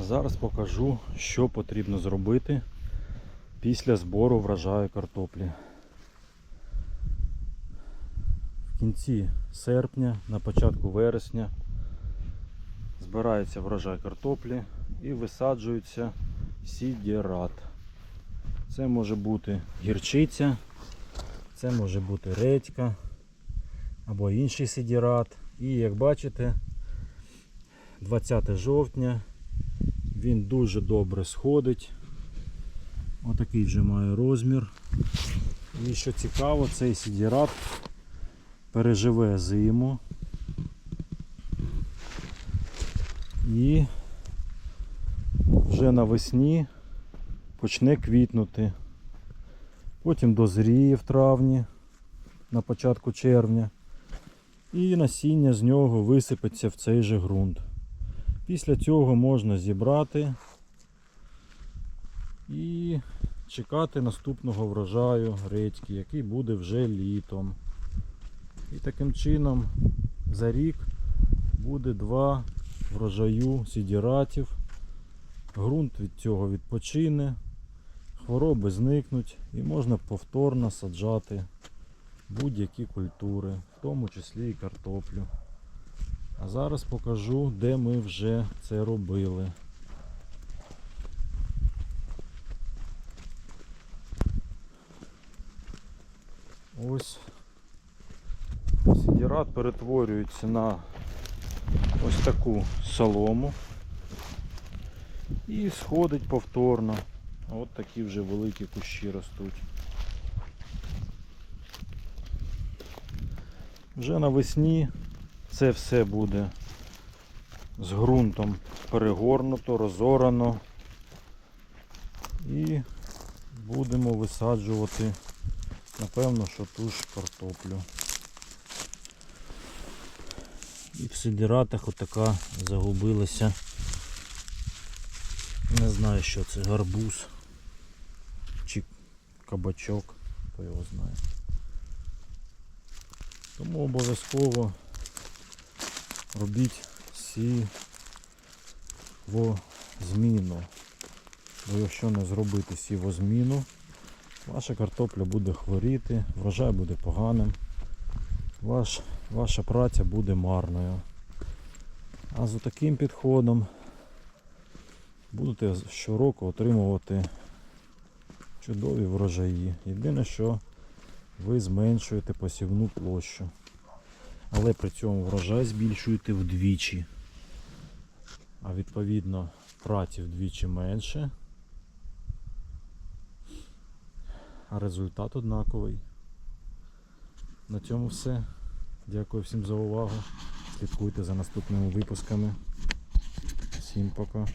Зараз покажу, що потрібно зробити після збору врожаю картоплі. В кінці серпня, на початку вересня збирається врожай картоплі і висаджується сідірат. Це може бути гірчиця, це може бути редька або інший сидірат. І як бачите, 20 жовтня він дуже добре сходить. Отакий вже має розмір. І що цікаво, цей сідірат переживе зиму. І вже навесні почне квітнути. Потім дозріє в травні, на початку червня. І насіння з нього висипеться в цей же ґрунт. Після цього можна зібрати і чекати наступного врожаю редьки, який буде вже літом. І таким чином за рік буде два врожаю сідіратів. Ґрунт від цього відпочине, хвороби зникнуть і можна повторно саджати будь-які культури, в тому числі і картоплю. А зараз покажу, де ми вже це робили. Ось сідірат перетворюється на ось таку солому і сходить повторно. От такі вже великі кущі ростуть. Вже навесні це все буде з ґрунтом перегорнуто, розорано. І будемо висаджувати, напевно, що ту ж картоплю. І в сидіратах отака загубилася. Не знаю, що це гарбуз чи кабачок, хто його знає. Тому обов'язково робіть сівозміну. Бо якщо не зробити сівозміну, ваша картопля буде хворіти, врожай буде поганим, ваш, ваша праця буде марною. А за таким підходом будете щороку отримувати чудові врожаї. Єдине, що ви зменшуєте посівну площу. Але при цьому врожай збільшуєте вдвічі. А відповідно праці вдвічі менше. А результат однаковий. На цьому все. Дякую всім за увагу. Слідкуйте за наступними випусками. Всім пока.